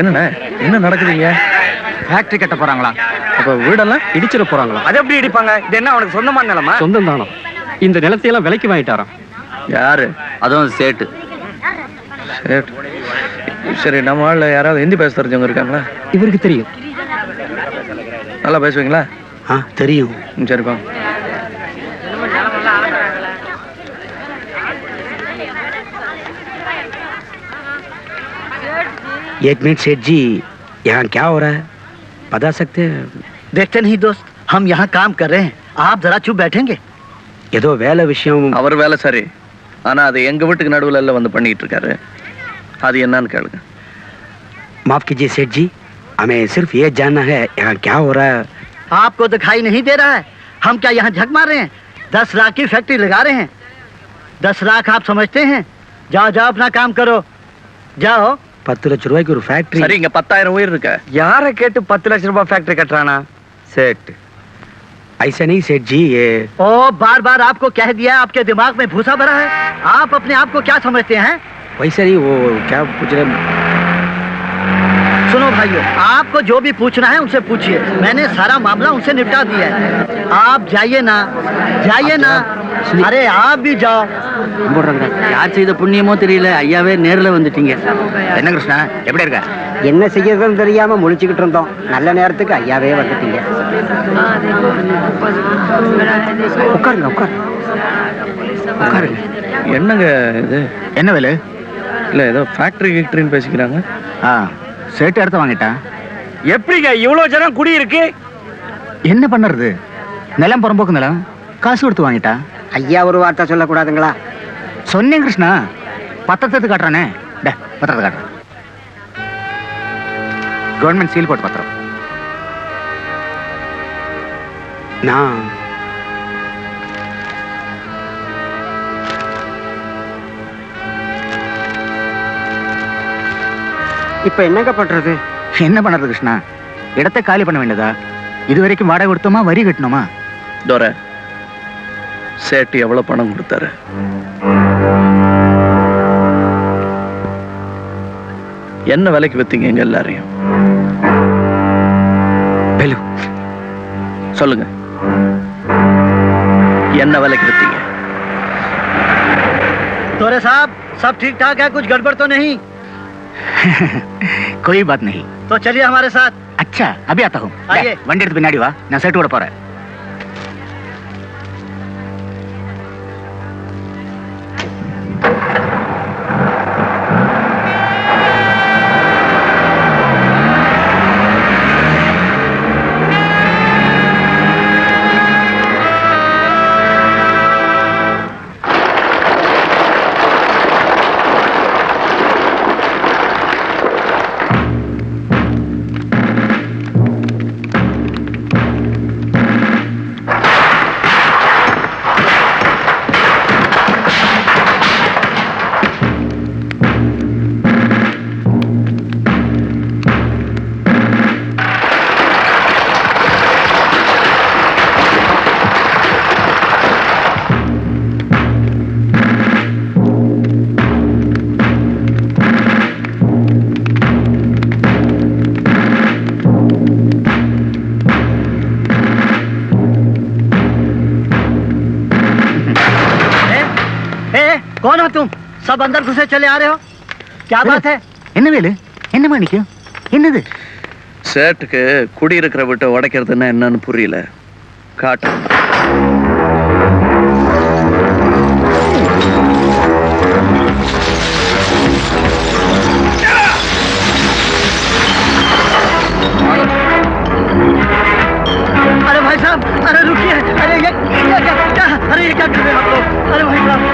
என்னண்ணே என்ன நடக்குதுங்க? ஃபேக்டரி கட்ட போறாங்களா? அப்ப வீடெல்லாம் இடிச்சிட போறாங்களா? அது எப்படி இடிப்பாங்க? இது என்ன அவனுக்கு சொந்தமான நிலமா? சொந்தம் தானோ? இந்த நிலத்தையெல்லாம் விலைக்கு வாங்கிட்டாராம். யாரு? அதுவும் சேட்டு. சரி சரி நம்ம ஆள்ல யாராவது ஹிந்தி பேச தெரிஞ்சவங்க இருக்காங்களா? இவருக்கு தெரியும். நல்லா பேசுவீங்களா? ஆ தெரியும். சரிப்பா. एक मिनट सेठ जी यहाँ क्या हो रहा है बता सकते हैं देखते नहीं दोस्त हम यहाँ काम कर रहे हैं आप जरा चुप बैठेंगे ஏதோ வேலை விஷயம் அவர் வேலை சரி ஆனா அது எங்க வீட்டுக்கு நடுவுல எல்லாம் வந்து பண்ணிட்டு இருக்காரு அது என்னன்னு கேளுங்க माफ कीजिए सेठ जी हमें सिर्फ ये जानना है यहाँ क्या हो रहा है आपको दिखाई नहीं दे रहा है हम क्या यहाँ झक मार रहे हैं दस लाख की फैक्ट्री लगा रहे हैं दस लाख आप समझते हैं जाओ जाओ अपना काम करो जाओ பத்து லட்ச ரூபாய்க்கு ஒரு ஃபேக்டரி சரி இங்க பத்தாயிரம் உயிர் இருக்க யாரை கேட்டு பத்து லட்சம் ரூபாய் ஃபேக்டரி கட்டுறானா சேட்டு ऐसा नहीं सेठ जी ये ओ बार बार आपको कह दिया आपके दिमाग में भूसा भरा है आप अपने आप को क्या समझते हैं वैसा नहीं वो क्या पूछ रहे सुनो भाइयों आपको जो भी पूछना है उनसे पूछिए मैंने सारा मामला उनसे निपटा दिया है आप जाइए ना जाइए ना அரே ஆபிஜா. போடுறாங்க யார் செய்த புண்ணியமோ தெரியல. ஐயாவே நேரில் வந்துட்டீங்க. என்ன கிருஷ்ணா? எப்படி இருக்க? என்ன செய்யறதுன்னு தெரியாம முழிச்சுக்கிட்டு இருந்தோம். நல்ல நேரத்துக்கு ஐயாவே வந்துட்டீங்க. உட்காருங்க உட்காருங்க. உட்காருங்க. என்னங்க இது? என்ன வேலை? இல்லை ஏதோ ஃபேக்ட்ரி கிக்டரின்னு பேசிக்கிறாங்க. ஆ சேட்டு எடுத்து வாங்கிட்டேன் எப்படிங்க இவ்வளோ ஜனம் குடியிருக்கு? என்ன பண்ணுறது? நிலம் புறம்போக்கு நிலம். காசு கொடுத்து வாங்கிட்டேன் ஐயா ஒரு வார்த்தை சொல்லக்கூடாதுங்களா? சொன்னேன் கிருஷ்ணா. பத்திரத்தை காட்டுறானே. டே பத்திரத்தை காட்டுறேன். கவர்மெண்ட் சீல் போட்டு பத்திரம். நான் இப்ப என்னங்க பண்றது? என்ன பண்ணுறது கிருஷ்ணா? இடத்தை காலி பண்ண வேண்டியதா? இது வரைக்கும் வாடகை கொடுத்தோமா வரி கட்டணுமா? தோர சேட்டு எவ்வளவு பணம் கொடுத்தாரு என்ன விலைக்கு வித்தீங்க எங்க எல்லாரையும் வேலு சொல்லுங்க என்ன விலைக்கு வித்தீங்க तोरे साहब सब ठीक ठाक है कुछ गड़बड़ तो नहीं कोई बात नहीं तो चलिए हमारे साथ अच्छा अभी आता हूँ आइए। டேய், வண்டி எடுத்து பின்னாடி வா நான் செட்டு விட போறேன் सब अंदर घुसे चले आ रहे हो क्या बात है என்ன வேலு என்ன மாணிக்கம் என்னது சேட்டுக்கு குடியிருக்கிற வீட்டை உடைக்கிறதுன்னா என்னன்னு புரியல காட்டு अरे भाई साहब अरे रुकिए अरे ये क्या क्या क्या अरे ये क्या कर रहे हो आप लोग अरे भाई साहब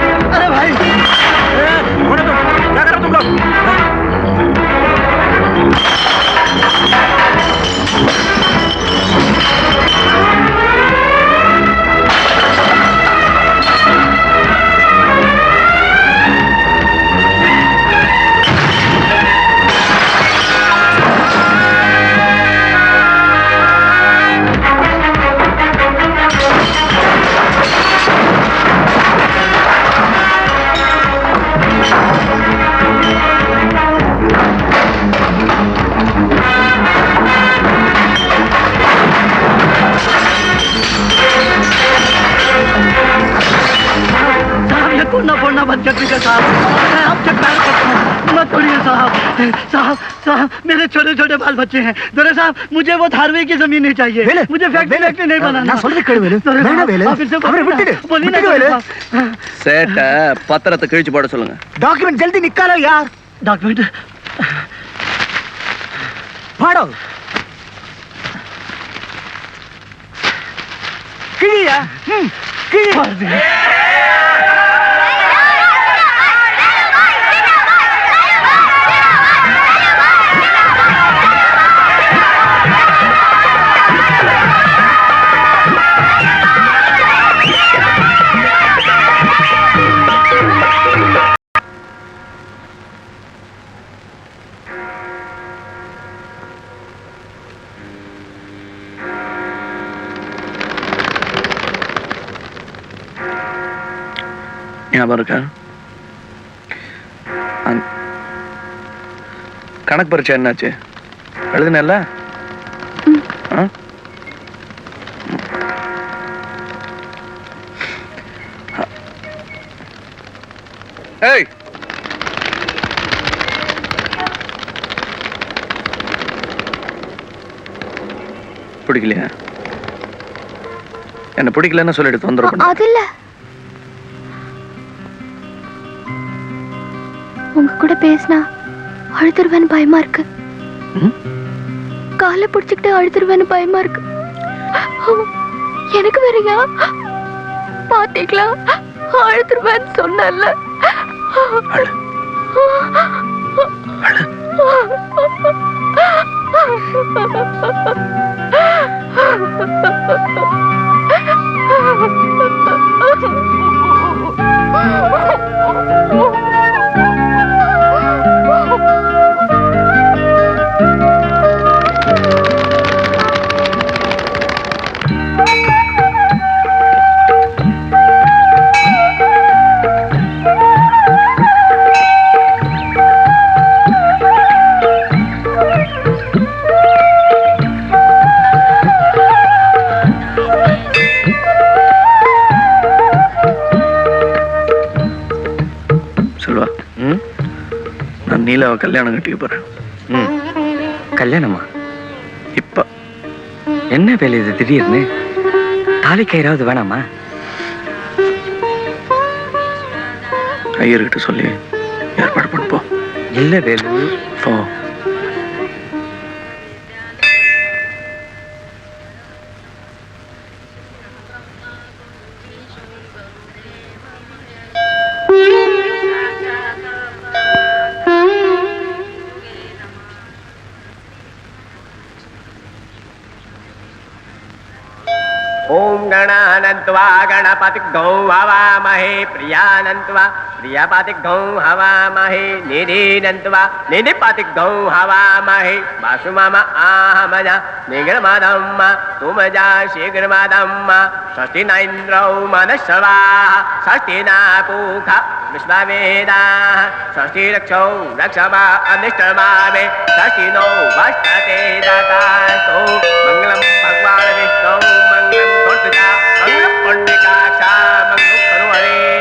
साहब मैं आपसे प्यार करता हूँ मत छोड़िए साहब साहब साहब मेरे छोटे छोटे बाल बच्चे हैं दोरे साहब मुझे वो धारवे की जमीन नहीं चाहिए வேலு, मुझे फैक्ट्री வேலு, फैक्ट्री नहीं बनाना நான் சொல்றது கேளு வேலு. दोरे வேணாம் साहब, வேலு. आप इनसे அவரை बोलिए ना, விட்டுடு. बोलिए ना விட்டுடு दोरे வேலு. साहब। சேட்டை பத்திரத்தை கிழிச்சு போட சொல்லுங்க டாக்குமெண்ட் ஜல்தி நிக்காலோ யார் डॉक्यूमेंट பாடோ கிழியா ம், கிழி मार ஞாபகம் இருக்கா? கணக்கு பரீட்சை என்னாச்சு? எழுதுனல்ல? ஏய்! பிடிக்கலையா? என்ன பிடிக்கலன்னு சொல்லிட்டு தொந்தரவு அது இல்லை. கூட பேசினா அழுதுருவேன்னு பயமா இருக்கு? காலை பிடிச்சுக்கிட்டு அழுதுருவேன்னு பயமா இருக்கு. எனக்கு வேறயா? பாத்தீங்களா? அழுதுருவேன்னு சொன்னல அழு. அழு. சொல்வா நான் நீலாவை கல்யாணம் கட்டிக்க போறேன். ம். கல்யாணமா? இப்ப என்ன வேலை இது திடீர்னு? தாலி கயிறாவது வேணாமா? ஐயர்கிட்ட சொல்லி ஏற்பாடு பண்ணுப்போம் இல்ல வேலு. போ. ஓம் கணானந்த்வா கணபதி கௌம் ஹவாமஹே பிரியானந்த்வா பிரியபதி கௌம் ஹவாமஹே நிதினந்த்வா நிதிபதி கௌம் ஹவாமஹே வாசுமம ஆஹமஜ நிகிரமதம்ம துமஜா சீகிரமதம்ம ஷஷ்டி நைந்திரௌ மனஸ்வா ஷஷ்டி நாபூக விஸ்வவேதா ஷஷ்டி ரக்ஷௌ ரக்ஷமா அனிஷ்டமாமே ஷஷ்டி நோ வஷ்டதே ததாஸ்தௌ மங்களம் பகவான் விஷ்ணௌ पंकजा अंग पंडिता श्याम सुखनुहरे